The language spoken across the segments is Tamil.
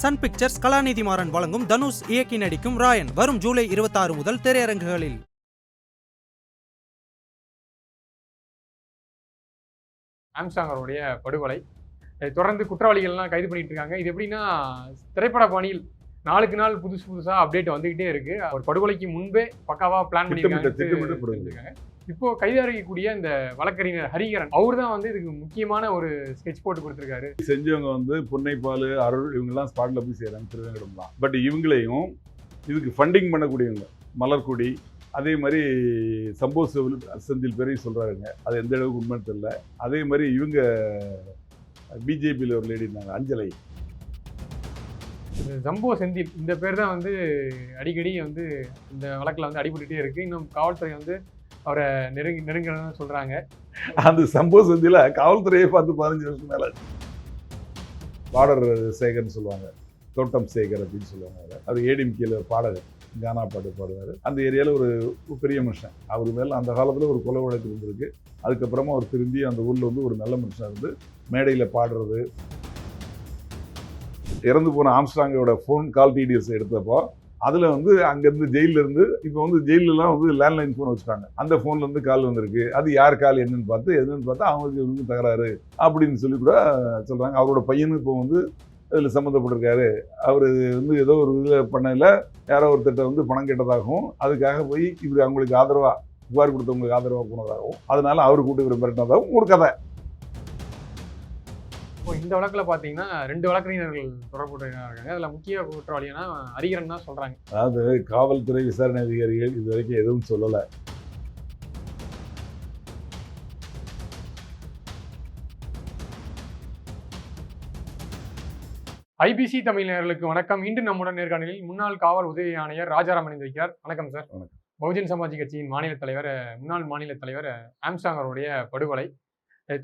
சன் பிக்சர்ஸ் கலாநிதி மாறன் வழங்கும் தனுஷ் இயக்கி நடிக்கும் ராயன் வரும் ஜூலை 26 முதல் திரையரங்குகளில். ஆம்ஸ்டாங் அவருடைய படுகொலை. தொடர்ந்து குற்றவாளிகள்லாம் கைது பண்ணிட்டு இருக்காங்க இது எப்படின்னா திரைப்பட பாணியில் நாளுக்கு நாள் புதுசு புதுசா அப்டேட் வந்துகிட்டே இருக்கு. ஒரு படுகொலைக்கு முன்பே பக்காவா பிளான் இப்போ கைதாகக்கூடிய இந்த வழக்கறிஞர் ஹரிகரன் அவர் தான் வந்து இதுக்கு முக்கியமான ஒரு ஸ்கெட்ச் போட்டு கொடுத்திருக்காரு. செஞ்சவங்க வந்து புன்னைப்பால் அருள் இவங்கெல்லாம் ஸ்பாட்ல போய் செய்கிறாங்க திருவேங்கடம்லாம் பட் இவங்களையும் இதுக்கு ஃபண்டிங் பண்ணக்கூடியவங்க மலர்கொடி அதே மாதிரி சம்போ சிவில் செந்தில் பேரையும் சொல்கிறாருங்க அது எந்த அளவுக்கு உண்மைன்னு தெரியல. அதே மாதிரி இவங்க பிஜேபியில் ஒரு லேடி இருந்தாங்க அஞ்சலை. இந்த ஜம்போ செந்தில் இந்த பேர் தான் வந்து அடிக்கடி வந்து இந்த வழக்கில் வந்து அடிபட்டுட்டே இருக்கு. இன்னும் காவல்துறை வந்து அவரை நெருங்கி நெருங்கணும்னு சொல்கிறாங்க அந்த சம்பவ சந்தியில் காவல்துறையை பார்த்து பதினஞ்சு வருஷம் மேலே பாடர் சேகர்னு சொல்லுவாங்க. தோட்டம் சேகர் அப்படின்னு சொல்லுவாங்க அவர். அது ஏடிஎம்கேல ஒரு பாடகர். கானா பாட்டு பாடுவார். அந்த ஏரியாவில் ஒரு ஒரு பெரிய மனுஷன். அவர் மேலே அந்த காலத்தில் ஒரு கொலை வழக்கு இருந்திருக்கு. அதுக்கப்புறமா அவர் திரும்பி அந்த ஊரில் வந்து ஒரு நல்ல மனுஷன் இருந்து மேடையில் பாடுறது. இறந்து போன ஆம்ஸ்டாங்கோட ஃபோன் கால் டீடைல்ஸ் எடுத்தப்போ அதில் வந்து அங்கேருந்து ஜெயிலிருந்து இருந்து இப்போ வந்து ஜெயிலெலாம் வந்து லேண்ட்லைன் ஃபோன் வச்சுட்டாங்க. அந்த ஃபோன்லேருந்து கால் வந்திருக்கு. அது யார் கால் என்னன்னு பார்த்து என்னன்னு பார்த்தா அவங்களுக்கு இவருக்கு தகராறு அப்படின்னு சொல்லி கூட சொல்கிறாங்க அவரோட பையனும் இப்போ வந்து இதில் சம்மந்தப்பட்டிருக்காரு. அவர் வந்து ஏதோ ஒரு இதில் பண்ணதில் யாரோ ஒருத்தர்கிட்ட வந்து பணம் கேட்டதாகவும் அதுக்காக போய் இப்படி அவங்களுக்கு ஆதரவாக புகார் கொடுத்தவங்களுக்கு ஆதரவாக போனதாகவும் அதனால அவர் கூட்டு இவரை ஒரு கதை. இந்த வழக்கில் பார்த்தீங்கன்னா ரெண்டு வழக்கறிஞர்கள் தொடர்புடையவங்க இருக்காங்க. அதில் முக்கிய குற்றவாளினா ஹரிகரன் தான் சொல்றாங்க. அதாவது காவல்துறை விசாரணை அதிகாரிகள் இது வரைக்கும் எதுவும் சொல்லலை. ஐபிசி தமிழர்களுக்கு வணக்கம். இன்று நம்முடன் நேர்காணலில் முன்னாள் காவல் உதவி ஆணையர் ராஜாராம் இணைந்திருக்கிறார் வணக்கம் சார். பகுஜன் சமாஜ் கட்சியின் மாநில தலைவர் முன்னாள் மாநில தலைவர் ஆம்ஸ்டாங் அவருடைய படுகொலை.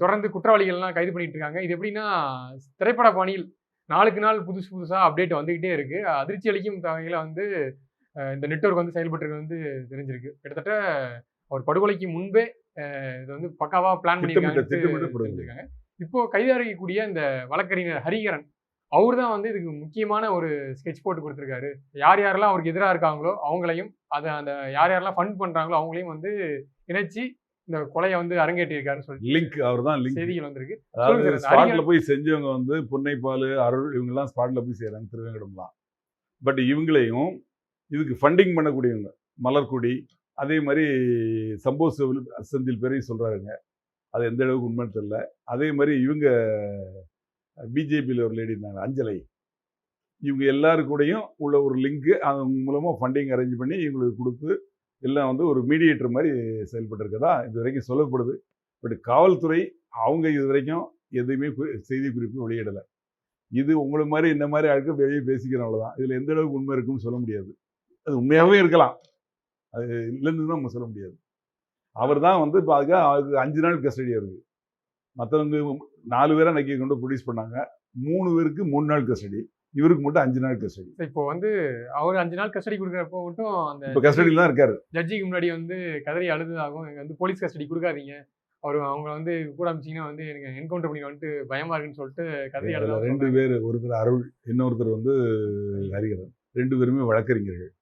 தொடர்ந்து குற்றவாளிகள்லாம் கைது பண்ணிட்டு இருக்காங்க இது எப்படின்னா திரைப்பட பாணியில் நாளுக்கு நாள் புதுசு புதுசா அப்டேட் வந்துகிட்டே இருக்கு. அதிர்ச்சி அளிக்கும் வகையில வந்து இந்த நெட்வொர்க் வந்து செயல்பட்டு வந்து தெரிஞ்சிருக்கு. கிட்டத்தட்ட ஒரு படுகொலைக்கு முன்பே இது வந்து பக்காவா பிளான். பண்ணிருக்காங்க இப்போ கைதாகக்கூடிய இந்த வழக்கறிஞர் ஹரிகரன் அவர் தான் வந்து இதுக்கு முக்கியமான ஒரு ஸ்கெட்ச் போட்டு கொடுத்துருக்காரு. யார் யாரெல்லாம் அவருக்கு எதிராக இருக்காங்களோ அவங்களையும் அதை அந்த யார் யாரெல்லாம் ஃபண்ட் பண்றாங்களோ அவங்களையும் வந்து இணைச்சு இந்த கொலையை வந்து அரங்கேற்றிருக்காருன்னு சொல்லி லிங்க் அவர் தான் லிங்க். செய்திகள் வந்திருக்கு. அதாவது ஸ்பாட்ல போய் செஞ்சவங்க வந்து புன்னைப்பால் அருள் இவங்கெல்லாம் ஸ்பாட்ல போய் செய்கிறாங்க திருவேங்கடம்லாம். பட் இவங்களையும் இதுக்கு ஃபண்டிங் பண்ணக்கூடியவங்க மலர்கொடி அதே மாதிரி சம்போ சிவில் செந்தில் பேரையும் சொல்கிறாருங்க அது எந்த அளவுக்கு உண்மைன்னு தெரியல. அதே மாதிரி இவங்க பிஜேபியில் ஒரு லேடி இருந்தாங்க அஞ்சலை. இவங்க எல்லாரு கூடயும் உள்ள ஒரு லிங்க்கு அது மூலமாக ஃபண்டிங் அரேஞ்ச் பண்ணி இவங்களுக்கு கொடுத்து எல்லாம் வந்து ஒரு மீடியேட்டர் மாதிரி செயல்பட்டிருக்கதா இது வரைக்கும் சொல்லப்படுது. பட் காவல்துறை அவங்க இது வரைக்கும் எதுவுமே செய்தி குறிப்பு வெளியிடலை. இது உங்களை மாதிரி இந்த மாதிரி ஆட்கள் வெளியே பேசிக்கிறவங்கள அவ்வளோதான் இதில் எந்த அளவுக்கு உண்மை இருக்குன்னு சொல்ல முடியாது. அது உண்மையாகவே இருக்கலாம். அது இல்லைன்னு தான் நம்ம சொல்ல முடியாது. அவர் தான் வந்து பாதுகா அவருக்கு அஞ்சு நாள் கஸ்டடியாக இருக்குது மற்றவங்க நாலு பேரை நக்கி கொண்டு ப்ரொடியூஸ் பண்ணாங்க. மூணு பேருக்கு மூணு நாள் கஸ்டடி. இவருக்கு மட்டும் அஞ்சு நாள் கஸ்டடி. இப்போ வந்து அவர் அஞ்சு நாள் கஸ்டடி கொடுக்குறப்போ மட்டும் அந்த இப்போ கஸ்டடியில் தான் இருக்காரு. ஜட்ஜிக்கு முன்னாடி வந்து கதறி அழுதுதாகும் எனக்கு வந்து போலீஸ் கஸ்டடி கொடுக்காதீங்க. அவர் அவங்க வந்து கூட அமைச்சிங்கன்னா வந்து எனக்கு என்கவுண்டர் பண்ணி வந்துட்டு பயமா இருக்குன்னு சொல்லிட்டு கதறி அழுதாக ரெண்டு பேர் ஒருத்தர் அருள் இன்னொருத்தர் வந்து ஹரிகரன். ரெண்டு பேருமே வழக்கறிஞர்கள்.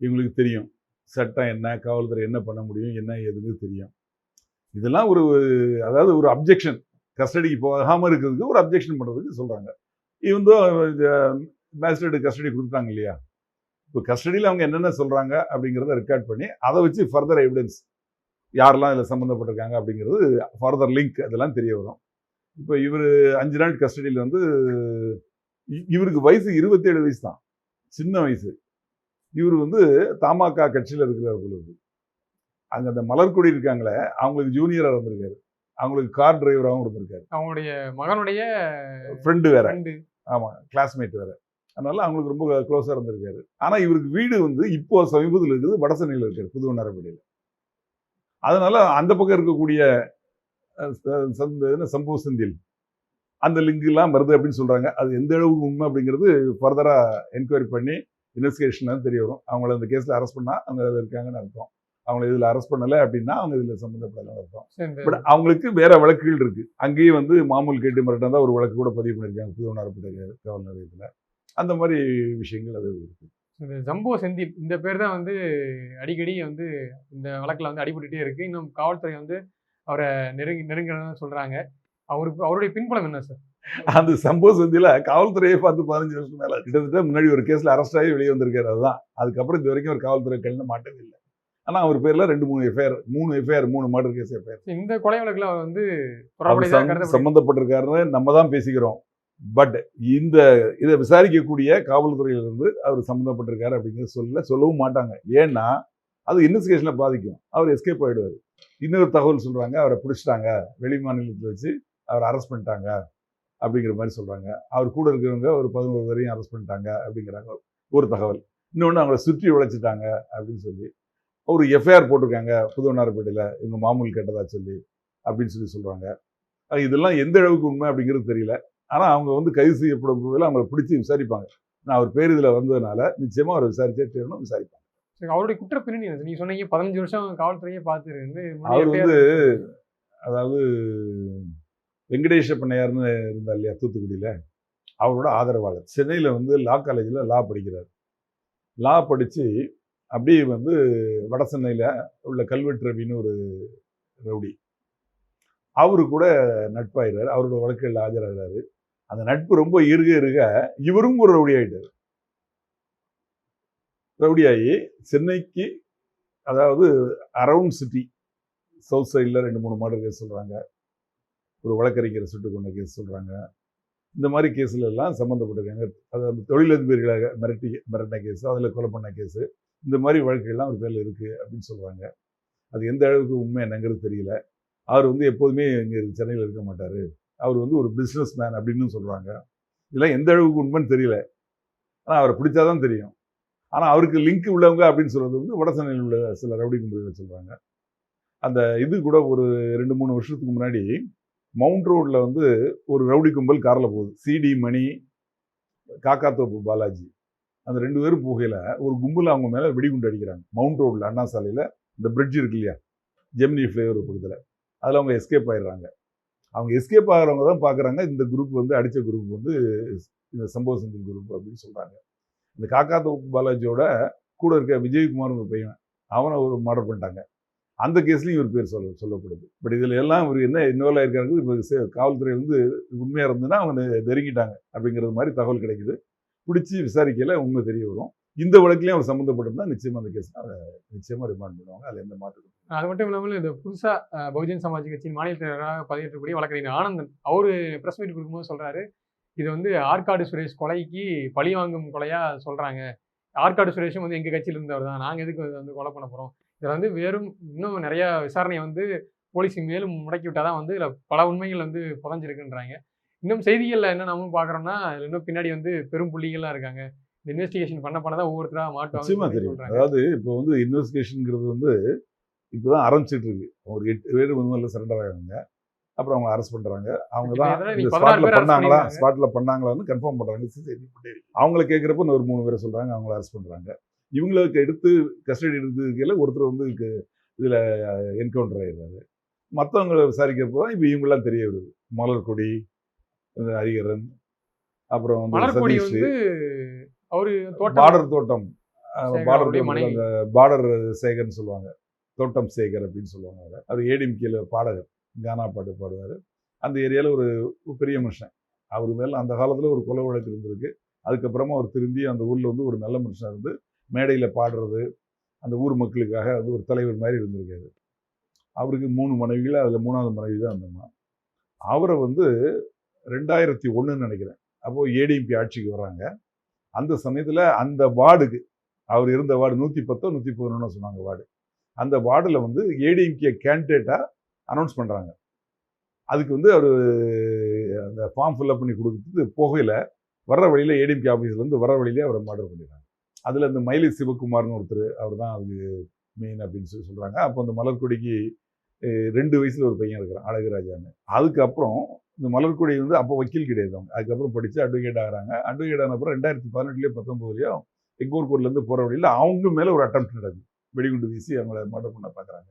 இவங்களுக்கு தெரியும். சட்டம் என்ன காவல்துறை என்ன பண்ண முடியும் என்ன ஏதுன்னு தெரியும். இதெல்லாம் ஒரு அதாவது ஒரு அப்ஜெக்ஷன் கஸ்டடிக்கு போகாமல் இருக்கிறதுக்கு ஒரு அப்ஜெக்ஷன் பண்ணுறதுக்கு சொல்கிறாங்க இவந்தோ மேஜிஸ்ட்ரேட் கஸ்டடி கொடுத்துட்டாங்க இல்லையா? இப்போ கஸ்டடியில் அவங்க என்னென்ன சொல்கிறாங்க அப்படிங்கிறத ரெக்கார்ட் பண்ணி அதை வச்சு ஃபர்தர் எவிடன்ஸ் யாரெல்லாம் இதில் சம்மந்தப்பட்டிருக்காங்க அப்படிங்கிறது ஃபர்தர் லிங்க் அதெல்லாம் தெரிய வரும். இப்போ இவர் அஞ்சு நாள் கஸ்டடியில் வந்து இவருக்கு வயசு இருபத்தேழு வயசு தான். சின்ன வயசு. இவர் வந்து தமாக கட்சியில் இருக்கிறார் போல இருக்கு. அங்கே அந்த மலர்கொடி இருக்காங்களே அவங்களுக்கு ஜூனியராக இருந்திருக்காரு. அவங்களுக்கு கார் டிரைவராகவும் இருந்திருக்காரு. அவங்களுடைய மகனுடைய ஃப்ரெண்டு வேற. ஆமாம் கிளாஸ்மேட் வேற. அதனால அவங்களுக்கு ரொம்ப க்ளோஸாக இருந்திருக்காரு. ஆனால் இவருக்கு வீடு வந்து இப்போ சமீபத்தில் இருக்குது வடசென்னையில் இருக்காரு புது நரம்படியில் அதனால அந்த பக்கம் இருக்கக்கூடிய ச- சந்த- என்ன, சம்பவ செந்தில் அந்த லிங்க்லாம் எல்லாம் வருது அப்படின்னு சொல்றாங்க. அது எந்த அளவுக்கு உண்மை அப்படிங்கிறது ஃபர்தரா என்கொயரி பண்ணி இன்வெஸ்டிகேஷன்ல தெரிய வரும். அவங்கள அந்த கேஸில் அரெஸ்ட் பண்ணால் அந்த இருக்காங்கன்னு அர்த்தம். அவங்களை இதுல அரெஸ்ட் பண்ணல அப்படின்னா அவங்க இதுல சம்மந்தப்படலன்னு அர்த்தம். இந்த பட் அவங்களுக்கு வேற வழக்குகள் இருக்கு. அங்கேயே வந்து மாமூல் கேட்டு மிரட்டா ஒரு வழக்கு கூட பதிவு பண்ணியிருக்காங்க புது நரப்பட்ட காவல் நிலையத்தில். அந்த மாதிரி விஷயங்கள் அது இருக்கு. இந்த ஜம்போ செந்தில் இந்த பேர் தான் வந்து அடிக்கடி வந்து இந்த வழக்கில் வந்து அடிபட்டுட்டே இருக்கு. இன்னும் காவல்துறை வந்து அவரை நெருங்கி நெருங்கிறதா சொல்றாங்க. அவருக்கு அவருடைய பின்புலம் என்ன சார் அந்த சம்பவ சந்தியில காவல்துறையை பார்த்து பதினஞ்சு வருஷம் மேல கிட்டத்தட்ட முன்னாடி ஒரு கேஸ்ல அரெஸ்ட் ஆகி வெளியே வந்திருக்காரு. அதுதான். அதுக்கப்புறம் இது வரைக்கும் ஒரு காவல்துறை கையில மாட்டவே இல்லை ஆனா அவர் பேர்ல ரெண்டு மூணு எஃப்ஐஆர் மூணு எஃப்ஐஆர் மூணு மர்டர் கேஸ் எஃப்ஐஆர் இந்த கொலை வழக்குல அவர் வந்து அவர் தொடர்புடையதாக சம்- கருதப்படுது சம்பந்தப்பட்டிருக்காருன்னு நம்ம தான் பேசிக்கிறோம். பட் இந்த இதை விசாரிக்கக்கூடிய காவல்துறையிலிருந்து அவர் சம்மந்தப்பட்டிருக்காரு அப்படிங்கிறது சொல்ல சொல்லவும் மாட்டாங்க. ஏன்னா அது இன்வெஸ்டிகேஷனை பாதிக்கும். அவர் எஸ்கேப் ஆயிடுவார். இன்னொரு தகவல் சொல்றாங்க அவரை பிடிச்சிட்டாங்க. வெளி மாநிலத்தில் வச்சு அவர் அரெஸ்ட் பண்ணிட்டாங்க அப்படிங்கிற மாதிரி சொல்றாங்க. அவர் கூட இருக்கிறவங்க ஒரு பதினோரு வரையும் அரெஸ்ட் பண்ணிட்டாங்க அப்படிங்கிறாங்க ஒரு தகவல். இன்னொன்று அவங்கள சுற்றி உழைச்சிட்டாங்க அப்படின்னு சொல்லி ஒரு எஃப்ஐஆர் போட்டிருக்காங்க புதுவண்ணாரப்பேட்டையில் இவங்க மாமூல் கேட்டதா சொல்லி அப்படின்னு சொல்லி சொல்றாங்க. அது இதெல்லாம் எந்த அளவுக்கு உண்மை அப்படிங்கிறது தெரியல. ஆனால் அவங்க வந்து கைது செய்யப்படும் போதில் அவங்கள பிடிச்சி விசாரிப்பாங்க. நான் அவர் பேர் இதில் வந்ததுனால நிச்சயமாக அவரை விசாரிச்சே தீரணும் விசாரிப்பாங்க. சரி, அவருடைய குற்ற பின்னணி? நீங்க சொன்னீங்க பதினஞ்சு வருஷம் காவல்துறையே பார்த்து இருந்து அவர் வந்து அதாவது வெங்கடேஷ பண்ணையார்னு இருந்தார் இல்லையா தூத்துக்குடியில்? அவரோட ஆதரவாளர். சென்னையில் வந்து லா காலேஜில் லா படிக்கிறார். லா படித்து அப்படியே வந்து வட சென்னையில் உள்ள கல்வெட்டு ரவின்னு ஒரு ரவுடி. அவரு கூட நட்பாயிடுறாரு. அவரோட வழக்குகளில் ஆஜராகிறாரு. அந்த நட்பு ரொம்ப இருக இருக இவரும் ஒரு ரவுடி ஆகிட்டார் ரவுடியாகி சென்னைக்கு அதாவது அரவுண்ட் சிட்டி சவுத் சைடில் ரெண்டு மூணு மர்டர் கேஸ் சொல்கிறாங்க ஒரு வழக்கறிஞரை சுட்டு கொண்ட கேஸ் சொல்கிறாங்க இந்த மாதிரி கேஸ்ல எல்லாம் சம்மந்தப்பட்டிருக்காங்க அதாவது தொழிலதிபர்களை மிரட்டி மிரட்டின கேஸு அதில் கொலை பண்ண கேஸு. இந்த மாதிரி வழக்குகள்லாம் ஒரு பேரில் இருக்குது அப்படின்னு சொல்கிறாங்க அது எந்த அளவுக்கு உண்மை என்னங்கிறது தெரியல. அவர் வந்து எப்போதுமே இங்கே சென்னையில் இருக்க மாட்டார். அவர் வந்து ஒரு பிஸ்னஸ் மேன் அப்படின்னு சொல்கிறாங்க இதெல்லாம் எந்த அளவுக்கு உண்மைன்னு தெரியல. ஆனால் அவரை பிடிச்சாதான் தெரியும். ஆனால் அவருக்கு லிங்க் உள்ளவங்க அப்படின்னு சொல்கிறது வந்து வட சென்னையில் உள்ள சில ரவுடி கும்பல்கள் சொல்கிறாங்க அந்த இது கூட ஒரு ரெண்டு மூணு வருஷத்துக்கு முன்னாடி மவுண்ட் ரோடில் வந்து ஒரு ரவுடி கும்பல் காரில் போகுது. சிடி மணி காக்காத்தோப்பு பாலாஜி. அந்த ரெண்டு பேரும் போகையில் ஒரு கும்பல் அவங்க மேலே வெடிகுண்டு அடிக்கிறாங்க. மவுண்ட் ரோடில் அண்ணா சாலையில் இந்த பிரிட்ஜ் இருக்கு இல்லையா? ஜெமினி ஃப்ளேவர் பக்கத்தில். அதில் அவங்க எஸ்கேப் ஆயிடுறாங்க. அவங்க எஸ்கேப் ஆகிறவங்க தான் பார்க்குறாங்க இந்த குரூப் வந்து அடித்த குரூப் வந்து இந்த சம்பவ செந்தில் குரூப் அப்படின்னு சொல்கிறாங்க இந்த காக்கா தோப்பு பாலாஜியோட கூட இருக்க விஜயகுமார் ஒரு பையன் அவனை ஒரு மர்டர் பண்ணிட்டாங்க. அந்த கேஸ்லையும் இவர் பேர் சொல்ல சொல்லப்படுது. பட் இதில் எல்லாம் இவர் என்ன இன்வால்வ் ஆயிருக்காங்க இப்போ காவல்துறை வந்து உண்மையாக இருந்ததுன்னா அவங்க நெருங்கிட்டாங்க அப்படிங்கிறது மாதிரி தகவல் கிடைக்குது. பிடிச்சி விசாரிக்கையில் உண்மை தெரிய வரும். இந்த வழக்குலையும் அவர் சம்மந்தப்பட்டிருந்தா நிச்சயமாக அந்த கேஸ் நிச்சயமாக ரிமாண்ட் பண்ணுவாங்க. அதில் எந்த மாற்றம் அது மட்டும் இல்லாமல் இந்த புதுசாக பகுஜன் சமாஜ் கட்சியின் மாநில தலைவராக பதவியேற்றக்கூடிய வழக்கறிஞர் ஆனந்தன் அவர் ப்ரெஸ் மீட் கொடுக்கும்போது சொல்கிறாரு இது வந்து ஆற்காடு சுரேஷ் கொலைக்கு பழி வாங்கும் கொலையாக சொல்கிறாங்க ஆற்காடு சுரேஷும் வந்து எங்கள் கட்சியில் இருந்தவர் தான். நாங்கள் எதுக்கு வந்து கொலை பண்ண போகிறோம் இதில் வந்து வெறும் இன்னும் நிறையா விசாரணையை வந்து போலீஸ் மேலும் முடக்கி விட்டால் தான் வந்து இதில் பல உண்மைகள் வந்து புதஞ்சிருக்குன்றாங்க. இன்னும் செய்திகள்ல என்ன நம்ம பாக்குறோம்னா இதுல இன்னும் பின்னாடி வந்து பெரும் புள்ளிகள்லாம் இருக்காங்க. இந்த இன்வெஸ்டிகேஷன் பண்ண பண்ணதான் ஒவ்வொருத்தரா நிச்சயமாக மாட்டுவாங்க தெரியும். அதாவது இப்போ வந்து இன்வெஸ்டிகேஷனுங்கிறது வந்து இப்போதான் ஆரம்பிச்சிட்டு இருக்கு. ஒரு எட்டு பேர் முதல்ல சரண்டர் ஆகிறாங்க. அப்புறம் அவங்க அரெஸ்ட் பண்றாங்க. அவங்க தான் கிட்டத்தட்ட இந்த நீங்க 16 ஸ்பாட்ல பேர் arrest பண்ணாங்களா. ஸ்பாட்ல பண்ணாங்களான்னு கன்ஃபார்ம் பண்றாங்க. செய்தி அவங்கள கேட்குறப்ப ஒரு மூணு பேரை சொல்றாங்க அவங்கள அரெஸ்ட் பண்றாங்க. இவங்களுக்கு எடுத்து கஸ்டடி எடுத்துக்கையில் ஒருத்தர் வந்து இதுல என்கவுண்டர் ஆயிடுறாரு. மற்றவங்களை விசாரிக்கிறப்போ தான் இப்போ இவங்கெல்லாம் தெரிய வருது. மலர்கொடி ஹரிகரன் அப்புறம் வந்து அவரு தோட்டம். பார்டர் தோட்டம். பார்டர் பார்டர் சேகர்னு சொல்லுவாங்க. தோட்டம் சேகர் அப்படின்னு சொல்லுவாங்க அவரை. அவர் ஏடிஎம்கேல பாடகர். கானா பாட்டு பாடுவார். அந்த ஏரியாவில் ஒரு பெரிய மனுஷன். அவர் மேல அந்த காலத்தில் ஒரு கொலை வழக்கு இருந்திருக்கு. அதுக்கப்புறமா அவர் திரும்பி அந்த ஊரில் வந்து ஒரு நல்ல மனுஷன் இருந்து மேடையில் பாடுறது அந்த ஊர் மக்களுக்காக வந்து ஒரு தலைவர் மாதிரி இருந்திருக்காரு. அவருக்கு மூணு மனைவிகள் அதில் மூணாவது மனைவி தான் அந்த அம்மா. அவரை வந்து ரெண்டாயிரத்தி ஒன்றுன்னு நினைக்கிறேன். அப்போது ஏடிஎம்பி ஆட்சிக்கு வர்றாங்க. அந்த சமயத்தில் அந்த வார்டுக்கு அவர் இருந்த வார்டு நூற்றி பத்தோ நூற்றி பதினொன்னு சொன்னாங்க வார்டு. அந்த வார்டில் வந்து ஏடிஎம்கே கேண்டிடேட்டாக அனௌன்ஸ் பண்ணுறாங்க அதுக்கு வந்து அவர் அந்த ஃபார்ம் ஃபில்அப் பண்ணி கொடுத்துட்டு போகையில் வர்ற வழியில் ஏடிஎம்கே ஆஃபீஸ்லேருந்து வர வழியிலே அவரை மர்டர் பண்ணிடுறாங்க அதில் இந்த மயிலை சிவகுமார்னு ஒருத்தர் அவர் தான் அதுக்கு மெயின் அப்படின்னு சொல்லி சொல்கிறாங்க அப்போ அந்த மலர்கொடிக்கு ரெண்டு வயசில் ஒரு பையன் இருக்கிறான் அழகுராஜான்னு. அதுக்கப்புறம் இந்த மலர்கொடி வந்து அப்போ வக்கீல் கிடையாது அவங்க. அதுக்கப்புறம் படித்து அட்வொகேட் ஆகிறாங்க. அட்வொகேட் ஆன அப்புறம் ரெண்டாயிரத்தி பதினெட்டுலேயே பத்தொம்போதுலேயும் எங்கூர் கோர்ட்லேருந்து போகிற வழியில் அவங்க மேலே ஒரு அட்டம் நடக்குது. வெடிகுண்டு வீசி அவங்கள மர்டர் பண்ண பார்க்குறாங்க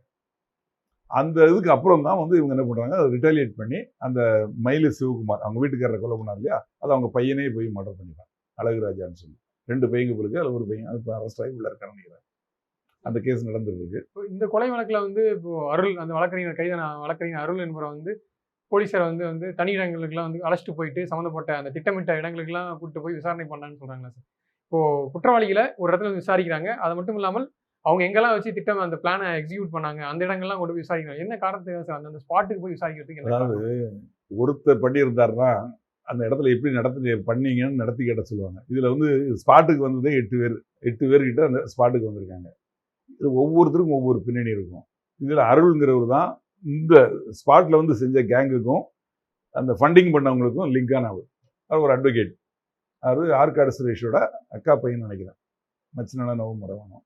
அந்த இதுக்கு அப்புறம் தான் வந்து இவங்க என்ன பண்ணுறாங்க அதை ரிட்டாலியேட் பண்ணி அந்த மயிலு சிவகுமார் அவங்க வீட்டுக்காரரை கொலை பண்ணார் இல்லையா அது அவங்க பையனே போய் மர்டர் பண்ணிடுறாங்க அழகுராஜான்னு சொல்லி. ரெண்டு பையங்க பிறகு அதில் ஒரு பையன் இப்போ அரெஸ்ட் ஆகி உள்ள இருக்கான்னு நினைக்கிறேன். அந்த கேஸ் நடந்துருக்கு இப்போ இந்த கொலை வழக்குல வந்து இப்போ அருள் அந்த வழக்கறிஞர் கைதான வழக்கறிஞர் அருள் என்பவரை வந்து போலீசார் வந்து வந்து தனி இடங்களுக்குலாம் வந்து அழைச்சிட்டு போயிட்டு சம்மந்தப்பட்ட அந்த திட்டமிட்ட இடங்களுக்குலாம் கூட்டிட்டு போய் விசாரணை பண்ணான்னு சொல்றாங்களா சார்? இப்போ குற்றவாளிகளை ஒரு இடத்துல வந்து விசாரிக்கிறாங்க. அது மட்டும் இல்லாமல் அவங்க எங்கெல்லாம் வச்சு திட்டம் அந்த பிளானை எக்ஸிக்யூட் பண்ணாங்க அந்த இடங்கள்லாம் கொண்டு போய் விசாரிக்கிறாங்க. என்ன காரணத்துக்கு சார் அந்த ஸ்பாட்டுக்கு போய் விசாரிக்கிறதுக்கு அதாவது? ஒருத்தர் பண்ணியிருந்தாருன்னா அந்த இடத்துல எப்படி நடத்தி பண்ணீங்கன்னு நடத்தி கேட்ட சொல்லுவாங்க. இதில் வந்து ஸ்பாட்டுக்கு வந்ததே எட்டு பேர் எட்டு பேர் கிட்ட அந்த ஸ்பாட்டுக்கு வந்திருக்காங்க. இது ஒவ்வொருத்தருக்கும் ஒவ்வொரு பின்னணி இருக்கும். இதில் அருள்ங்கிறவர் தான் இந்த ஸ்பாட்டில் வந்து செஞ்ச கேங்குக்கும் அந்த ஃபண்டிங் பண்ணவங்களுக்கும் லிங்கானவர் அவர். ஒரு அட்வொகேட் அவர் ஆற்காடு சுரேஷோட அக்கா பையன் நினைக்கிறேன். மச்சினால நவமரவனும்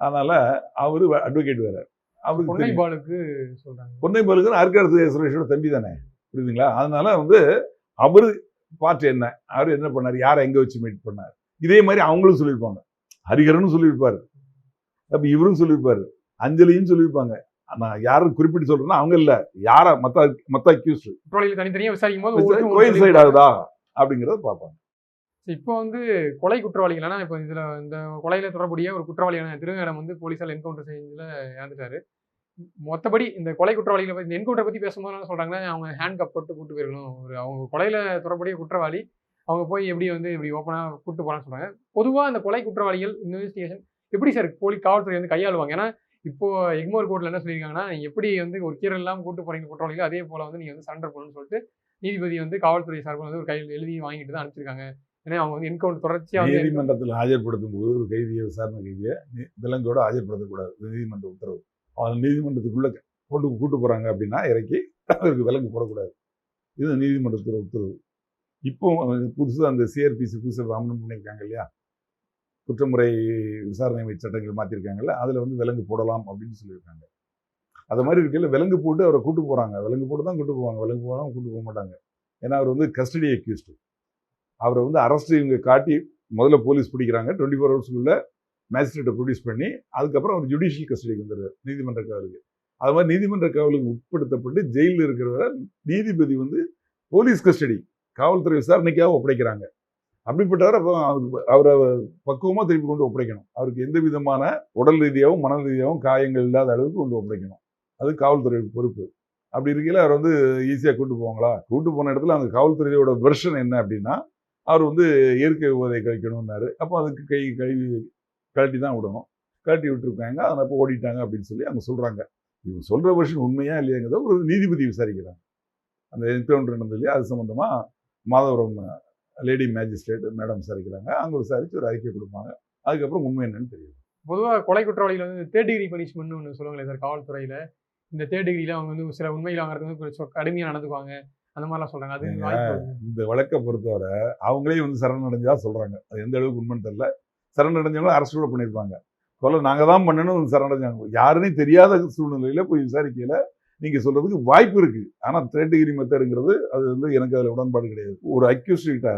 அதனால் அவர் அட்வொகேட் வேறு. அவருக்கு பொன்னை தெரியும். பாலுக்கு சொல்றாங்க. பொன்னை பலுக்கு ஆற்காடு சுரேஷோட தம்பி தானே. புரியுதுங்களா? அதனால வந்து அவரு பார்ட் என்ன? அவர் என்ன பண்ணார்? யாரை எங்க வச்சு மீட் பண்ணார்? இதே மாதிரி அவங்களும் சொல்லியிருப்பாங்க. ஹரிகரனும் சொல்லியிருப்பாரு. அப்ப இவரும் சொல்லியிருப்பாரு. அஞ்சலியும் சொல்லியிருப்பாங்க. நான் யாரும் குறிப்பிட்டு சொல்றேன்னா அவங்க இல்ல. யார? மத்த மத்த அக்யூஸ்ட் குற்றவாளிகளை தனித்தனியா விசாரிக்கும் போது கோயில் சைடு ஆகுதா? அப்படிங்கிறத பார்ப்பாங்க. இப்போ வந்து கொலை குற்றவாளிகள் ஆனா இப்போ இதுல இந்த கொலையில தொடர்புடைய ஒரு குற்றவாளியான திருவேடம் வந்து போலீஸால் என்கவுண்டர் செஞ்சதுல இறந்துட்டாரு. மொத்தபடி இந்த கொலை குற்றவாளிகளை பத்தி என்கவுண்டர் பத்தி பேசும்போது என்ன சொல்றாங்கன்னா அவங்க ஹேண்ட் கப் போட்டு கூட்டு போயிருக்கணும். ஒரு அவங்க கொலையில தொடர்புடைய குற்றவாளி. அவங்க போய் எப்படி வந்து இப்படி ஓப்பனா கூட்டு போறான்னு சொல்றாங்க. பொதுவா அந்த கொலை குற்றவாளிகள் இன்வெஸ்டிகேஷன் எப்படி சார் போலி காவல்துறை வந்து கையாளுவாங்க? ஏன்னா இப்போ எக்மோர் கோர்ட்ல என்ன சொல்லியிருக்காங்கன்னா எப்படி வந்து ஒரு கீரல் இல்லாமல் கூட்டு போறீங்க குற்றவாளிகள் அதே போல வந்து நீங்க வந்து சண்டை பண்ணணும்னு சொல்லிட்டு நீதிபதி வந்து காவல்துறை சார்பில் வந்து ஒரு கையில் எழுதி வாங்கிட்டு தான் அனுப்பிச்சிருக்காங்க. ஏன்னா அவங்க வந்து என்கவுண்டர் தொடர்ச்சியாக நீதிமன்றத்தில் ஆஜர்படுத்தும் போது ஒரு கைதியை விசாரணை கைதியை விலங்கோடு விலங்கோட ஆஜர்படுத்தக்கூடாது. நீதிமன்ற உத்தரவு. அவங்க நீதிமன்றத்துக்குள்ள கொண்டு கூட்டு போறாங்க அப்படின்னா இறக்கி அவருக்கு விலங்கு போடக்கூடாது. இது நீதிமன்றத்தோட உத்தரவு. இப்போ புதுசு அந்த சிஆர்பிசி புதுசு அமலம் பண்ணியிருக்காங்க இல்லையா? குற்றமுறை விசாரணை சட்டங்கள் மாற்றிருக்காங்கல்ல அதில் வந்து விலங்கு போடலாம் அப்படின்னு சொல்லியிருக்காங்க. அது மாதிரி இருக்கையில் விலங்கு போட்டு அவரை கூட்டு போகிறாங்க விலங்கு போட்டு தான் கூட்டு போவாங்க. விலங்கு போடாமல் கூட்டு போக மாட்டாங்க. ஏன்னா அவர் வந்து கஸ்டடி அக்யூஸ்டு அவரை வந்து அரெஸ்ட் இவங்க காட்டி முதல்ல போலீஸ் பிடிக்கிறாங்க. டுவெண்ட்டி ஃபோர் ஹவர்ஸ்க்குள்ளே மேஜிஸ்ட்ரேட்டை ப்ரொடியூஸ் பண்ணி அதுக்கப்புறம் அவர் ஜுடிஷியல் கஸ்டடிக்கு வந்துடுறாரு நீதிமன்ற காவலுக்கு. அது மாதிரி நீதிமன்ற காவலுக்கு உட்படுத்தப்பட்டு ஜெயிலில் இருக்கிறவரை நீதிபதி வந்து போலீஸ் கஸ்டடி காவல்துறை விசாரணைக்காக ஒப்படைக்கிறாங்க. அப்படிப்பட்டவர் அப்போ அவரை பக்குவமாக திருப்பி கொண்டு ஒப்படைக்கணும். அவருக்கு எந்த விதமான உடல் ரீதியாகவும் மன ரீதியாகவும் காயங்கள் இல்லாத அளவுக்கு கொண்டு ஒப்படைக்கணும். அது காவல்துறை பொறுப்பு. அப்படி இருக்கையில் அவர் வந்து ஈஸியாக கூட்டு போவாங்களா? கூட்டு போன இடத்துல அந்த காவல்துறையோட வெர்ஷன் என்ன அப்படின்னா அவர் வந்து இயற்கை உபதை கழிக்கணும்னாரு. அப்போ அதுக்கு கை கழுவி கழட்டி தான் விடணும். கழட்டி விட்டுருக்காங்க. அதை அப்போ ஓடிட்டாங்க அப்படின்னு சொல்லி அவங்க சொல்கிறாங்க இவங்க சொல்கிற வருஷம் உண்மையா இல்லையாங்கிறத ஒரு நீதிபதி விசாரிக்கிறாங்க. அந்த என்கவுண்டர் நடந்தது இல்லையா? அது சம்மந்தமாக மாதவரம் லேடி மேஜிஸ்ட்ரேட் மேடம் விசாரிக்கிறாங்க. அங்கே விசாரித்து ஒரு அறிக்கை கொடுப்பாங்க. அதுக்கப்புறம் உண்மை என்னன்னு தெரியும் பொதுவா கொலை குற்றவாளிகள் வந்து தேர்ட் டிகிரி பனிஷ்மெண்ட் ஒன்று சொல்லுவாங்களே சார் காவல்துறையில. இந்த தேர்ட் டிகிரியில அவங்க வந்து சில உண்மைகள் வாங்குறது வந்து கொஞ்சம் கடுமையா நடந்துக்குவாங்க. அந்த மாதிரிலாம் சொல்றாங்க. அது. இந்த வழக்கை பொறுத்தவரை அவங்களே வந்து சரணடைஞ்சதா சொல்கிறாங்க அது எந்த அளவுக்கு உண்மைன்னு தெரியல. சரணடைஞ்சவங்களும் அரெஸ்ட் கூட பண்ணியிருப்பாங்க. கொலை நாங்கள் தான் பண்ணணும் சரணடைஞ்சாங்க யாருன்னே தெரியாத சூழ்நிலையில போய் விசாரிக்கையில நீங்கள் சொல்றதுக்கு வாய்ப்பு இருக்கு. ஆனால் தேர்ட் டிகிரி மெத்தடுங்கிறது அது வந்து எனக்கு அதில் உடன்பாடு கிடையாது. ஒரு அக்யூஸ்ட்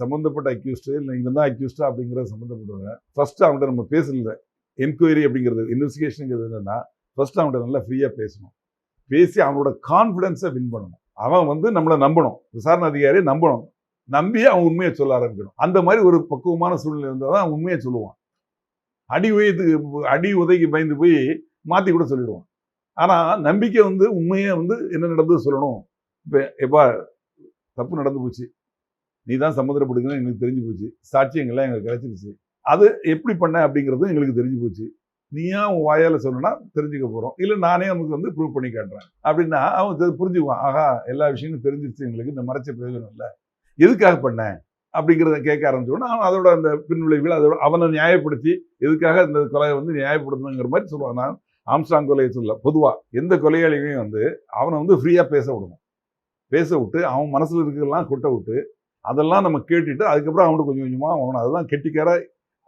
சம்மந்தப்பட்ட அக்யூஸ்ட் இல்லை இவன் தான் அக்யூஸ்டா அப்படிங்கிறத சம்மந்தப்பட்டவங்க ஃபர்ஸ்ட் அவன்கிட்ட நம்ம பேசல. என்கொயரி அப்படிங்கிறது இன்வெஸ்டிகேஷனுங்கிறது என்னன்னா ஃபர்ஸ்ட் அவன்கிட்ட நல்லா ஃப்ரீயாக பேசணும். பேசி அவனோட கான்ஃபிடென்ஸை வின் பண்ணணும். அவன் வந்து நம்மளை நம்பணும். விசாரணை அதிகாரியை நம்பணும். நம்பி அவன் உண்மையை சொல்ல ஆரம்பிக்கணும். அந்த மாதிரி ஒரு பக்குவமான சூழ்நிலை இருந்தால் தான் உண்மையை சொல்லுவான். அடி உயத்துக்கு அடி உதைக்கு பயந்து போய் மாற்றி கூட சொல்லிடுவான். ஆனால் நம்பிக்கை வந்து உண்மையை வந்து என்ன நடந்தது சொல்லணும். இப்போ எப்பா தப்பு நடந்து போச்சு. நீ தான் சமுதிரப்படுங்கன்னு எங்களுக்கு தெரிஞ்சு போச்சு. சாட்சியங்கள்லாம் எங்களுக்கு கிடைச்சிருச்சு. அது எப்படி பண்ண அப்படிங்கிறது எங்களுக்கு தெரிஞ்சு போச்சு. நீயா உன் வாயால் சொன்னா தெரிஞ்சுக்க போகிறோம் இல்லை நானே அவனுக்கு வந்து ப்ரூவ் பண்ணி காட்டுறேன். அப்படின்னா அவன் புரிஞ்சுக்குவான். ஆஹா எல்லா விஷயமும் தெரிஞ்சிருச்சு எங்களுக்கு. இந்த மறைச்ச பிரயோஜனம் இல்லை. எதுக்காக பண்ணேன் அப்படிங்கிறத கேட்க ஆரம்பிச்சோன்னா அவன் அதோட அந்த பின்விளைவுகள் அதோட அவனை நியாயப்படுத்தி எதுக்காக இந்த கொலையை வந்து நியாயப்படுத்தணுங்கிற மாதிரி சொல்லுவான். நான் ஆம்ஸ்டாங் கொலையை சொல்ல பொதுவாக எந்த கொலையாளிகளையும் வந்து அவனை வந்து ஃப்ரீயாக பேச விடணும். பேச விட்டு அவன் மனசில் இருக்கிறதெல்லாம் கொட்ட விட்டு அதெல்லாம் நம்ம கேட்டுட்டு அதுக்கப்புறம் அவனுக்கு கொஞ்சம் கொஞ்சமாக அவனை அதெல்லாம் கெட்டிக்கார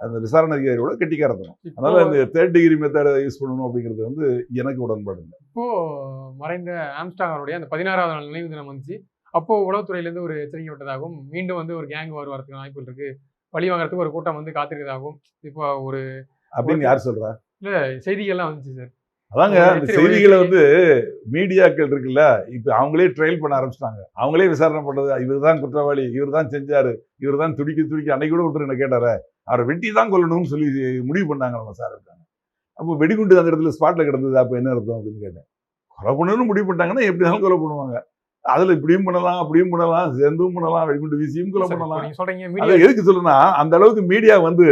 அந்த விசாரணை அதிகாரியோட கெட்டிக்காரத்தணும் அதனால இந்த தேர்ட் டிகிரி மெத்தடை யூஸ் பண்ணணும் அப்படிங்கிறது வந்து எனக்கு உடன்பாடு இல்லை. இப்போ மறைந்த ஆம்ஸ்டாங் அவருடைய அந்த பதினாறாவது நாள் நினைவு தினம் வந்துச்சு. அப்போ உளவுத்துறையில இருந்து ஒரு எச்சரிக்கை விட்டதாகவும் மீண்டும் வந்து ஒரு கேங் வருவதற்கு வாய்ப்புகள் இருக்கு. பழி வாங்குறதுக்கு ஒரு கூட்டம் வந்து காத்திருக்கிறதாகவும் இப்போ ஒரு அப்படின்னு யார் சொல்றா? இல்ல செய்திகள்லாம் வந்துச்சு சார். அதாங்க அந்த செய்திகளை வந்து மீடியாக்கள் இருக்குல்ல இப்ப அவங்களே ட்ரையல் பண்ண ஆரம்பிச்சிட்டாங்க. அவங்களே விசாரணை பண்றது இவர் தான் குற்றவாளி இவர் தான் செஞ்சாரு இவர் தான் துடிக்க துடிக்க அன்னைக்கு கூட ஒருத்தர் என்ன கேட்டாரு அவரை வெட்டி தான் கொல்லணும்னு சொல்லி முடிவு பண்ணாங்க நம்ம சார் இருக்காங்க அப்போ வெடிகுண்டு அந்த இடத்துல ஸ்பாட்ல கிடந்தது அப்ப என்ன அர்த்தம் அப்படின்னு கேட்டேன். கொலை பண்ணணும்னு முடிவு பண்ணிட்டாங்கன்னா எப்படி இருந்தாலும் கொலை பண்ணுவாங்க? அதுல இப்படியும் பண்ணலாம் அப்படியும் பண்ணலாம் சேர்ந்தும் பண்ணலாம் வெடிகுண்டு வீசியும் கொலை பண்ணலாம். சொல்றீங்க அதை எதுக்கு சொல்றேன்னா அந்த அளவுக்கு மீடியா வந்து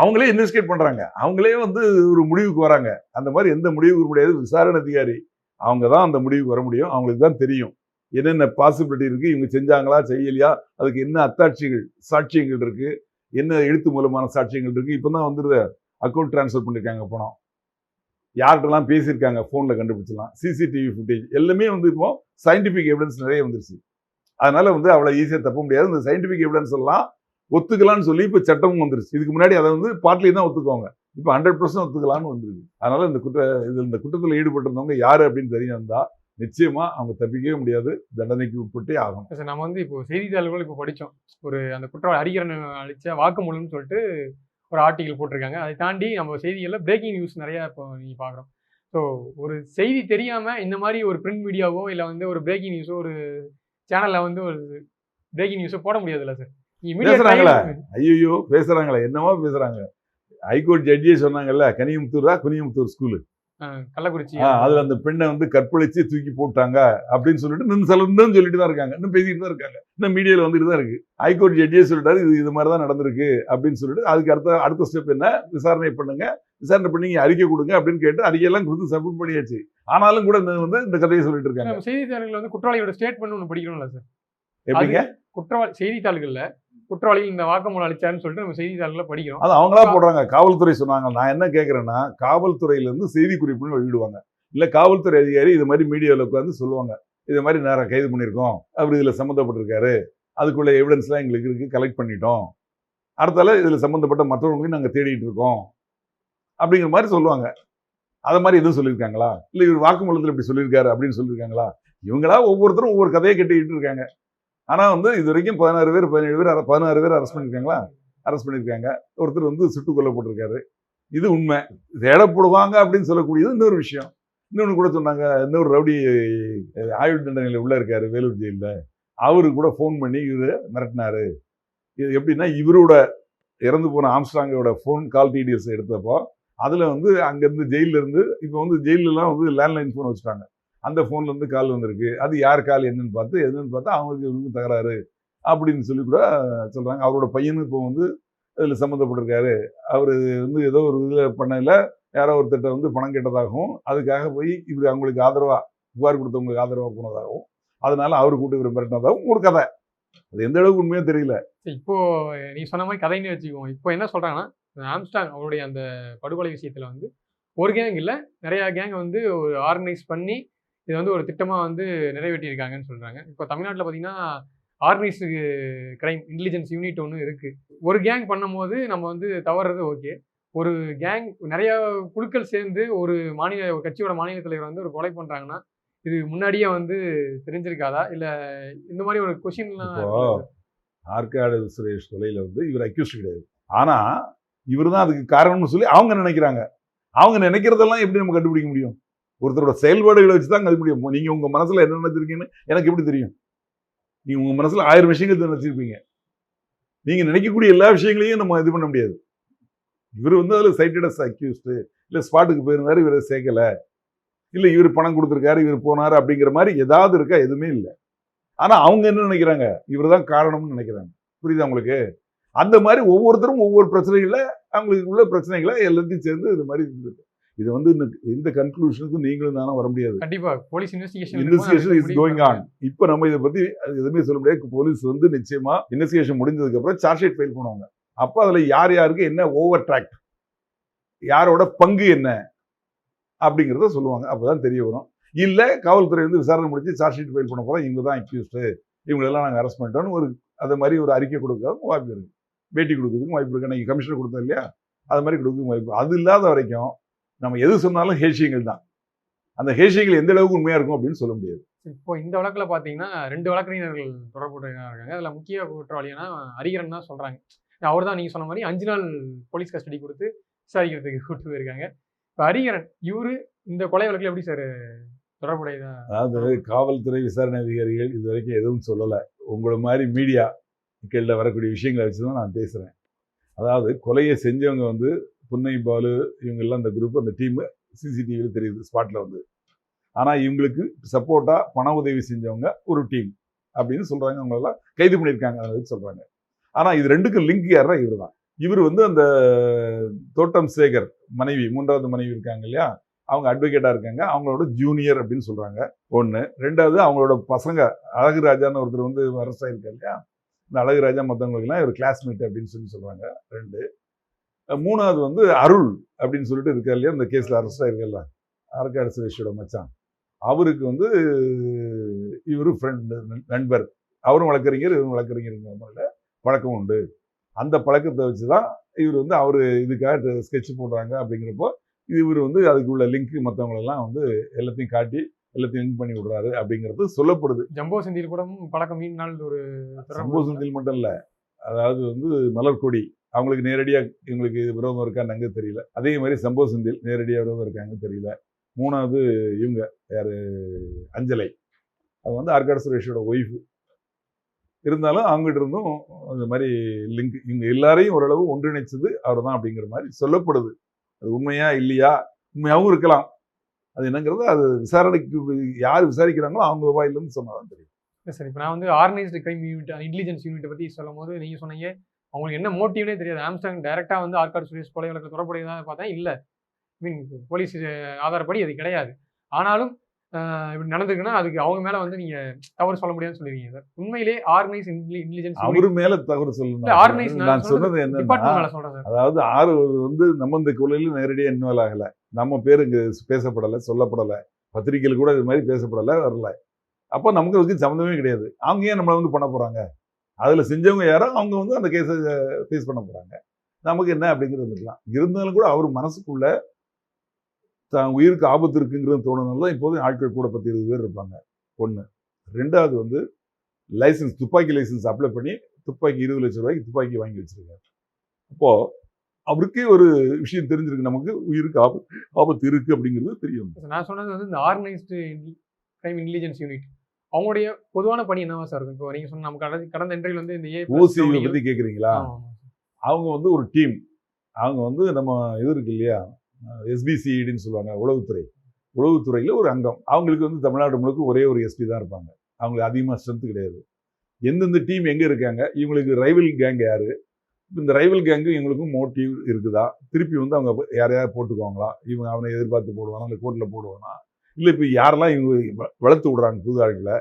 அவங்களே இன்வெஸ்டிகேட் பண்றாங்க. அவங்களே வந்து ஒரு முடிவுக்கு வராங்க. அந்த மாதிரி எந்த முடிவுக்கு முடியாது. விசாரணை அதிகாரி அவங்க தான் அந்த முடிவுக்கு வர முடியும். அவங்களுக்கு தான் தெரியும். என்னென்ன பாசிபிலிட்டி இருக்கு? இவங்க செஞ்சாங்களா செய்யலையா? அதுக்கு என்ன அத்தாட்சிகள் சாட்சியங்கள் இருக்கு? என்ன எழுத்து மூலமான சாட்சியங்கள் இருக்கு? இப்போ தான் வந்துருது. அக்கௌண்ட் ட்ரான்ஸ்ஃபர் பண்ணிருக்காங்க பணம் யார்கிட்டலாம் பேசியிருக்காங்க? ஃபோனில் கண்டுபிடிச்சலாம் சிசிடிவி ஃபுட்டேஜ் எல்லாமே வந்து இப்போ சயின்டிஃபிக் எவிடன்ஸ் நிறைய வந்துருச்சு. அதனால் வந்து அவ்வளோ ஈஸியாக தப்ப முடியாது. இந்த சயின்டிஃபிக் எவிடன்ஸ் எல்லாம் ஒத்துக்கலாம்னு சொல்லி இப்போ சட்டமும் வந்துருச்சு. இதுக்கு முன்னாடி அதை வந்து பார்ட்லி தான் ஒத்துக்குவாங்க. இப்போ ஹண்ட்ரட் பர்சன்ட் ஒத்துக்கலாம்னு வந்துருக்கு அதனால் இந்த குற்ற இது இந்த குற்றத்தில் ஈடுபட்டிருந்தவங்க யார் அப்படின்னு தெரிஞ்சிருந்தா நிச்சயமாக அவங்க தப்பிக்கவே முடியாது. தண்டனைக்கு உட்பட்டே ஆகும் சார் நம்ம வந்து இப்போ செய்தித்தாள்கள் இப்போ படித்தோம். ஒரு அந்த குற்றவாளி ஹரிகரன் அளிச்ச வாக்குமூலம்னு சொல்லிட்டு ஒரு ஆர்டிகல் போட்டிருக்காங்க. அதை தாண்டி நம்ம செய்திகளில் பிரேக்கிங் நியூஸ் நிறைய இப்போ நீங்க பார்க்குறோம். ஸோ ஒரு செய்தி தெரியாம இந்த மாதிரி ஒரு பிரிண்ட் மீடியாவோ இல்லை வந்து ஒரு பிரேக்கிங் நியூஸோ ஒரு சேனல்ல வந்து ஒரு பிரேக்கிங் நியூஸோ போட முடியாதுல்ல சார் பேசுறாங்களா? ஐயோ பேசுறாங்களே? என்னவோ பேசுறாங்க. ஹைகோர்ட் ஜட்ஜியே சொன்னாங்கல்ல கனியமுத்தூரா குனியமுத்தூர் ஸ்கூலு கள்ளக்குறிச்சி. அதுல அந்த பெண்ணை வந்து கற்பழிச்சு தூக்கி போட்டாங்க அப்படின்னு சொல்லிட்டு இன்னும் சில இன்னும் சொல்லிட்டு தான் இருக்காங்க. இன்னும் பேசிட்டு தான் இருக்காங்க. இன்னும் மீடியால வந்துட்டு தான் இருக்கு. ஹைகோர்ட் ஜட்ஜியே சொல்லிட்டாரு இது இது மாதிரி தான் நடந்திருக்கு அப்படின்னு சொல்லிட்டு அதுக்கு அடுத்த அடுத்த ஸ்டெப் என்ன? விசாரணை பண்ணுங்க. விசாரணை பண்ணி அறிக்கை கொடுங்க அப்படின்னு கேட்டு அறிக்கையெல்லாம் கொடுத்து சப்மிட் பண்ணியாச்சு. ஆனாலும் கூட இந்த வந்து இந்த கதையை சொல்லிட்டு இருக்காங்க. செய்தித்தாள்கள் வந்து குற்றவாளியோட ஸ்டேட்மெண்ட் ஒன்று படிக்கணும்ல சார் எப்படிங்க? குற்றவாளி செய்தித்தாள்கள்ல குற்றவாளி இந்த வாக்குமூலம் அளிச்சாருன்னு சொல்லிட்டு நம்ம செய்தித்தாள்களை படிக்கிறோம். அது அவங்களா போடுறாங்க. காவல்துறை சொன்னாங்க. நான் என்ன கேட்கறேன்னா காவல்துறையில இருந்து செய்தி குறிப்புன்னு வெளியிடுவாங்க. இல்ல காவல்துறை அதிகாரி இது மாதிரி மீடியாவில் உட்காந்து சொல்லுவாங்க. இது மாதிரி நேரம் கைது பண்ணியிருக்கோம். அவர் இதுல சம்மந்தப்பட்டிருக்காரு. அதுக்குள்ள எவிடன்ஸ்லாம் எங்களுக்கு இருக்கு. கலெக்ட் பண்ணிட்டோம். அடுத்தால இதுல சம்மந்தப்பட்ட மற்றவங்களையும் நாங்க தேடிட்டு இருக்கோம். அப்படிங்கிற மாதிரி சொல்லுவாங்க. அதை மாதிரி எதுவும் சொல்லியிருக்காங்களா? இல்ல இவர் வாக்குமூலத்தில் இப்படி சொல்லியிருக்காரு அப்படின்னு சொல்லியிருக்காங்களா? இவங்களா ஒவ்வொருத்தரும் ஒவ்வொரு கதையை கட்டிக்கிட்டு இருக்காங்க. ஆனால் வந்து இது வரைக்கும் பதினாறு பேர் பதினேழு பேர் பதினாறு பேர் அரெஸ்ட் பண்ணியிருக்காங்களா அரெஸ்ட் பண்ணியிருக்காங்க ஒருத்தர் வந்து சுட்டுக் கொல்லப்பட்டிருக்காரு இது உண்மை. தேடப்படுவாங்க அப்படின்னு சொல்லக்கூடியது இன்னொரு விஷயம். இன்னொன்று கூட சொன்னாங்க இன்னொரு ரவுடி ஆயுள் தண்டனையில் உள்ளே இருக்காரு வேலூர் ஜெயிலில். அவரு கூட ஃபோன் பண்ணி இவர் மிரட்டினாரு. இது எப்படின்னா இவரோட இறந்து போன ஆம்ஸ்டாங்கோட ஃபோன் கால் டீடைல்ஸ் எடுத்தப்போ அதில் வந்து அங்கேருந்து ஜெயிலிருந்து இருந்து இப்போ வந்து ஜெயிலெலாம் வந்து லேண்ட்லைன் ஃபோன் வச்சுட்டாங்க. அந்த ஃபோன்லேருந்து கால் வந்திருக்கு. அது யார் கால் என்னன்னு பார்த்து என்னன்னு பார்த்தா அவங்களுக்கு இவருக்கு தகராறு அப்படின்னு சொல்லி கூட சொல்கிறாங்க அவரோட பையனும் இப்போ வந்து அதில் சம்மந்தப்பட்டிருக்காரு. அவர் வந்து ஏதோ ஒரு இதில் பண்ணல யாரோ ஒருத்தட்ட வந்து பணம் கேட்டதாகவும் அதுக்காக போய் இப்படி அவங்களுக்கு ஆதரவாக புகார் கொடுத்தவங்களுக்கு ஆதரவாக போனதாகவும் அதனால அவர் கூட்டு இவர் மிரட்டினதாகவும் ஒரு கதை. அது எந்த அளவுக்கு உண்மையாக தெரியல. இப்போ நீ சொன்ன மாதிரி கதைன்னு வச்சுக்குவோம் இப்போ என்ன சொல்கிறாங்கன்னா ஆம்ஸ்டாங் அவருடைய அந்த படுகொலை விஷயத்தில் வந்து ஒரு கேங் இல்லை நிறையா கேங் வந்து ஒரு ஆர்கனைஸ் பண்ணி இது வந்து ஒரு திட்டமா வந்து நிறைவேற்றியிருக்காங்கன்னு சொல்றாங்க. இப்போ தமிழ்நாட்டில் பார்த்தீங்கன்னா ஆர்கனைஸ்டு கிரைம் இன்டெலிஜென்ஸ் யூனிட் ஒன்று இருக்கு. ஒரு கேங் பண்ணும்போது நம்ம வந்து தவறுறது ஓகே. ஒரு கேங் நிறைய குழுக்கள் சேர்ந்து ஒரு மாநில ஒரு கட்சியோட மாநில தலைவர் வந்து ஒரு கொலை பண்றாங்கன்னா இது முன்னாடியே வந்து தெரிஞ்சிருக்காதா? இல்ல இந்த மாதிரி ஒரு கொஷின்லாம் ஆற்காடு சுரேஷ் கொலையில வந்து இவர் அக்யூஸ்ட் கிடையாது. ஆனா இவர் தான் அதுக்கு காரணம்னு சொல்லி அவங்க நினைக்கிறாங்க. அவங்க நினைக்கிறதெல்லாம் எப்படி நம்ம கண்டுபிடிக்க முடியும்? ஒருத்தரோட செயல்பாடுகளை வச்சு தான் கண்டுபிடிக்க முடியும் நீங்க உங்க மனசில் என்ன நினைச்சிருக்கீங்கன்னு எனக்கு எப்படி தெரியும்? நீங்கள் உங்க மனசுல ஆயிரம் விஷயங்கள் நினச்சிருப்பீங்க நீங்க நினைக்கக்கூடிய எல்லா விஷயங்களையும் நம்ம இது பண்ண முடியாது. இவர் வந்து அதுல சைட்டடஸ் அக்யூஸ்டு இல்ல ஸ்பாட்டுக்கு போயிருந்தாரு இவரை சேர்க்கல. இல்ல இவர் பணம் கொடுத்துருக்காரு இவர் போனாரு அப்படிங்கிற மாதிரி ஏதாவது இருக்கா? எதுவுமே இல்லை. ஆனா அவங்க என்ன நினைக்கிறாங்க? இவர் தான் காரணம்னு நினைக்கிறாங்க. புரியுதா உங்களுக்கு? அந்த மாதிரி ஒவ்வொருத்தரும் ஒவ்வொரு பிரச்சனைகளை அவங்களுக்கு உள்ள பிரச்சனைகளை எல்லாத்தையும் சேர்ந்து இது மாதிரி இருந்திருக்கு இது வந்து இந்த- கன்க்ளூஷனுக்கு நீங்களும் நானும் வர முடியாது. கண்டிப்பா. Police investigation investigation is going on இப்போ நம்ம இதை பத்தி எதுவுமே சொல்ல முடியாது. போலீஸ் வந்து நிச்சயமா இன்வெஸ்டிகேஷன் முடிஞ்சதுக்கு அப்புறம் சார்ஜ் ஷீட் ஃபைல் பண்ணுவாங்க அப்போ அதுல யார் யாருக்கு என்ன ஓவர் ட்ராக்ட் யாரோட பங்கு என்ன? அப்படிங்கிறத சொல்லுவாங்க. அப்பதான் தெரிய வரும். இல்ல காவல்துறை வந்து விசாரணை முடிச்சு சார்ஜ் ஷீட் ஃபைல் பண்ண போறோம். இவங்க தான் அக்யூஸ்டு இவங்களெல்லாம் நாங்கள் அரெஸ்ட் பண்ணிட்டோம்னு ஒரு அது மாதிரி ஒரு அறிக்கை கொடுக்கறதுக்கு வாய்ப்பு இருக்கு. பேட்டி கொடுக்கறதுக்கும் வாய்ப்பு இருக்கு. நீங்கள் கமிஷனர் கொடுத்தோம் இல்லையா? அது மாதிரி கொடுக்க வாய்ப்பு அது இல்லாத வரைக்கும் நம்ம எது சொன்னாலும் ஹேஷியங்கள் தான். அந்த ஹேஷியங்கள் எந்த அளவுக்கு உண்மையா இருக்கும் அப்படின்னு சொல்ல முடியாது. இப்போ இந்த வழக்குல பாத்தீங்கன்னா ரெண்டு வழக்கறிஞர்கள் தொடர்புடையவங்க இருக்காங்க அதுல முக்கிய குற்றவாளினா ஹரிகரன் தான் சொல்றாங்க. அவர் தான் நீங்க சொன்ன மாதிரி அஞ்சு நாள் போலீஸ் கஸ்டடி கொடுத்து விசாரிக்கிறதுக்கு கூட்டு போயிருக்காங்க. இப்போ ஹரிகரன் இவரு இந்த கொலை வழக்கில் எப்படி சார் தொடர்புடையதா? அதாவது காவல்துறை விசாரணை அதிகாரிகள் இது வரைக்கும் எதுவும் சொல்லலை. உங்களை மாதிரி மீடியாக்களில் வரக்கூடிய விஷயங்களை வச்சு தான் நான் பேசுகிறேன் அதாவது கொலையை செஞ்சவங்க வந்து புன்னை பாலு இவங்கெல்லாம் அந்த குரூப் அந்த டீம் சிசிடிவியில் தெரியுது ஸ்பாட்டில் வந்து. ஆனால் இவங்களுக்கு சப்போர்ட்டாக பண உதவி செஞ்சவங்க ஒரு டீம் அப்படின்னு சொல்கிறாங்க அவங்களெல்லாம் கைது பண்ணியிருக்காங்க அதை சொல்கிறாங்க ஆனால் இது ரெண்டுக்கும் லிங்க் யார் இவர் தான் இவர் வந்து அந்த தோட்டம் சேகர் மனைவி மூன்றாவது மனைவி இருக்காங்க இல்லையா? அவங்க அட்வொகேட்டாக இருக்காங்க. அவங்களோட ஜூனியர் அப்படின்னு சொல்கிறாங்க ஒன்று ரெண்டாவது அவங்களோட பசங்க அழகு ராஜான்னு ஒருத்தர் வந்து அரெஸ்ட் ஆயிருக்காரு இல்லையா? இந்த அழகு ராஜா மற்றவங்களுக்குலாம் இவர் கிளாஸ்மேட் அப்படின்னு சொல்லி சொல்கிறாங்க ரெண்டு மூணாவது வந்து அருள் அப்படின்னு சொல்லிட்டு இருக்கார் இல்லையா? இந்த கேஸில் அரெஸ்ட் ஆயிருக்கல ஆர்காடு சுரேஷோட மச்சான். அவருக்கு வந்து இவரு ஃப்ரெண்டு நண்பர். அவரும் வழக்கறிஞர் இவரும் வழக்கறிஞருங்கிற முறையில் பழக்கம் உண்டு. அந்த பழக்கத்தை வச்சு தான் இவர் வந்து அவர் இதுக்காக ஸ்கெட்ச் போடுறாங்க அப்படிங்கிறப்போ இவர் வந்து அதுக்குள்ள லிங்க் மற்றவங்களெல்லாம் வந்து எல்லாத்தையும் காட்டி எல்லாத்தையும் லிங்க் பண்ணி விடுறாரு அப்படிங்கிறது சொல்லப்படுது. ஜம்போ செந்தில் கூட பழக்கம் மீன் நாள் ஒரு தொடர்பு சம்பவத்தில் மட்டும் இல்லை. அதாவது வந்து மலர்கொடி. அவங்களுக்கு நேரடியாக இவங்களுக்கு விரோதம் இருக்கான்னு அங்கே தெரியல. அதே மாதிரி சம்பவ செந்தில் நேரடியாக விரோதம் இருக்காங்க தெரியல. மூணாவது இவங்க யார்? அஞ்சலை. அது வந்து ஆர்காடு சுரேஷோட ஒய்ஃபு இருந்தாலும் அவங்ககிட்ட இருந்தும் அந்த மாதிரி லிங்க் இவங்க எல்லாரையும் ஓரளவு ஒன்றிணைச்சது அவர் தான் அப்படிங்கிற மாதிரி சொல்லப்படுது. அது உண்மையா இல்லையா? உண்மையாகவும் இருக்கலாம். அது என்னங்கிறது அது விசாரணைக்கு யார் விசாரிக்கிறாங்களோ அவங்க வாயிலிருந்து சொன்னாதான் தெரியும். சார் இப்போ நான் வந்து ஆர்கனைஸ்டு கிரைம் யூனிட் இன்டெலிஜென்ஸ் யூனிட்டை பற்றி சொல்லும் போது நீங்கள் சொன்னீங்க அவங்களுக்கு என்ன மோட்டிவ்னே தெரியாது. ஆம்ஸ்டாங் டைரெக்டாக வந்து ஆர்காட் சுரேஷ் கொலை வழக்கு தொடர்புடையதாக பார்த்தா இல்லை. மீன் போலீஸ் ஆதாரப்படி அது கிடையாது. ஆனாலும் இப்படி நடந்திருக்குன்னா அதுக்கு அவங்க மேலே வந்து நீங்கள் தவறு சொல்ல முடியாதுன்னு சொல்லுவீங்க சார். உண்மையிலே ஆர்கனைஸ் இன்டெலிஜென்ஸ் அவரு மேல தவறு சொல்லணும். நான் நான் சொன்னது சார். அதாவது ஆறு வந்து நம்ம இந்த கொலையில நேரடியாக இன்வால்வ் ஆகல. நம்ம பேர் இங்க பேசப்படலை சொல்லப்படலை. பத்திரிகையில் கூட இது மாதிரி பேசப்படலை வரல. அப்போ நமக்கு அதுக்கு சம்மந்தமே கிடையாது. அவங்க ஏன் நம்மளை வந்து பண்ண போறாங்க? அதில் செஞ்சவங்க யாரோ அவங்க வந்து அந்த கேஸை ஃபேஸ் பண்ண போகிறாங்க நமக்கு என்ன அப்படிங்கிறது இருக்கலாம் இருந்தாலும் கூட அவர் மனசுக்குள்ள தான் உயிருக்கு ஆபத்து இருக்குங்கிறது தோணுனால தான் இப்போதும் ஆட்கள் கூட பத்து இருபது பேர் இருப்பாங்க. ஒன்று ரெண்டாவது வந்து லைசன்ஸ் துப்பாக்கி லைசன்ஸ் அப்ளை பண்ணி துப்பாக்கி இருபது லட்சம் ரூபாய்க்கு துப்பாக்கி வாங்கி வச்சுருக்காரு. அப்போது அவருக்கே ஒரு விஷயம் தெரிஞ்சிருக்கு. நமக்கு உயிருக்கு ஆபத்து ஆபத்து இருக்குது அப்படிங்கிறது தெரியும். நான் சொன்னது வந்து இந்த ஆர்கனைஸ்டு கிரைம் இன்டெலிஜென்ஸ் யூனிட் அவங்களுடைய பொதுவான பணி என்னவா சார் இருக்கும்? இப்போ நீங்கள் சொன்ன நம்ம கடந்த கடந்த இன்டர்வியூ வந்து இந்த ஏ ஓசி பத்தி கேக்குறீங்களா? அவங்க வந்து ஒரு டீம். அவங்க வந்து நம்ம இது இருக்கு இல்லையா? எஸ்பிசிஇடின்னு சொல்லுவாங்க உளவுத்துறை. உளவுத்துறையில் ஒரு அங்கம். அவங்களுக்கு வந்து தமிழ்நாடு முழுக்க ஒரே ஒரு எஸ்பி தான் இருப்பாங்க. அவங்களுக்கு அதிகமாக ஸ்ட்ரென்த் கிடையாது. எந்தெந்த டீம் எங்கே இருக்காங்க? இவங்களுக்கு ரைவல் கேங் யாரு? இந்த ரைவல் கேங்கு இவங்களுக்கும் மோட்டிவ் இருக்குதா? திருப்பி வந்து அவங்க யாரையாவது போட்டுக்குவாங்களா? இவங்க அவனை எதிர்பார்த்து போடுவானா? இல்லை கோர்ட்டில் போடுவானா? இல்லை இப்போ யாரெல்லாம் இவங்க வளர்த்து விடுறாங்க புது ஆட்களை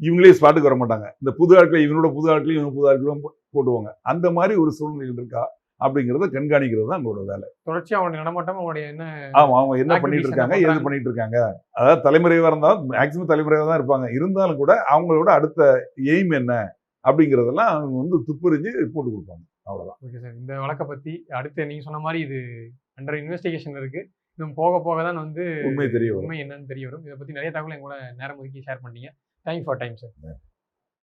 இவங்களே ஸ்பாட்டுக்கு வர மாட்டாங்க இந்த புது ஆட்களை இவனோட புது ஆட்களையும் இவங்க புது ஆட்களும் போ- போடுவாங்க அந்த மாதிரி ஒரு சூழ்நிலைகள் இருக்கா அப்படிங்கிறத கண்காணிக்கிறது தான் அவங்களோட வேலை. தொடர்ச்சியாக அவங்களுடைய நடமாட்டம் அவங்களுடைய என்ன ஆமா அவங்க என்ன பண்ணிட்டு இருக்காங்க பண்றாங்க? பண்ணிட்டு இருக்காங்க? அதாவது தலைமுறைவா இருந்தாலும் மேக்சிமம் தலைமுறைவா தான் இருப்பாங்க. இருந்தாலும் கூட அவங்களோட அடுத்த எய்ம் என்ன அப்படிங்கிறதெல்லாம் அவங்க வந்து துப்பறிஞ்சு போட்டு கொடுப்பாங்க. அவ்வளவுதான். Okay sir. இந்த வழக்கை பற்றி அடுத்து நீங்கள் சொன்ன மாதிரி இது அண்டர் இன்வெஸ்டிகேஷன் இருக்கு. இன்னும் போக போக தான் வந்து உண்மை தெரிய வரும். உண்மை என்னன்னு தெரிய வரும். இதை பற்றி நிறைய தகவல் எங்க கூட நேரம் ஒதுக்கி ஷேர் பண்ணீங்க. Thank for time sir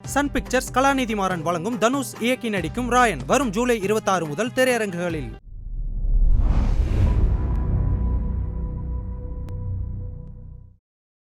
Sun Pictures Kalanithi Maran வழங்கும் தனுஷ் இயக்கி நடிக்கும் ராயன் வரும் ஜூலை இருபத்தாறு முதல் திரையரங்குகளில்.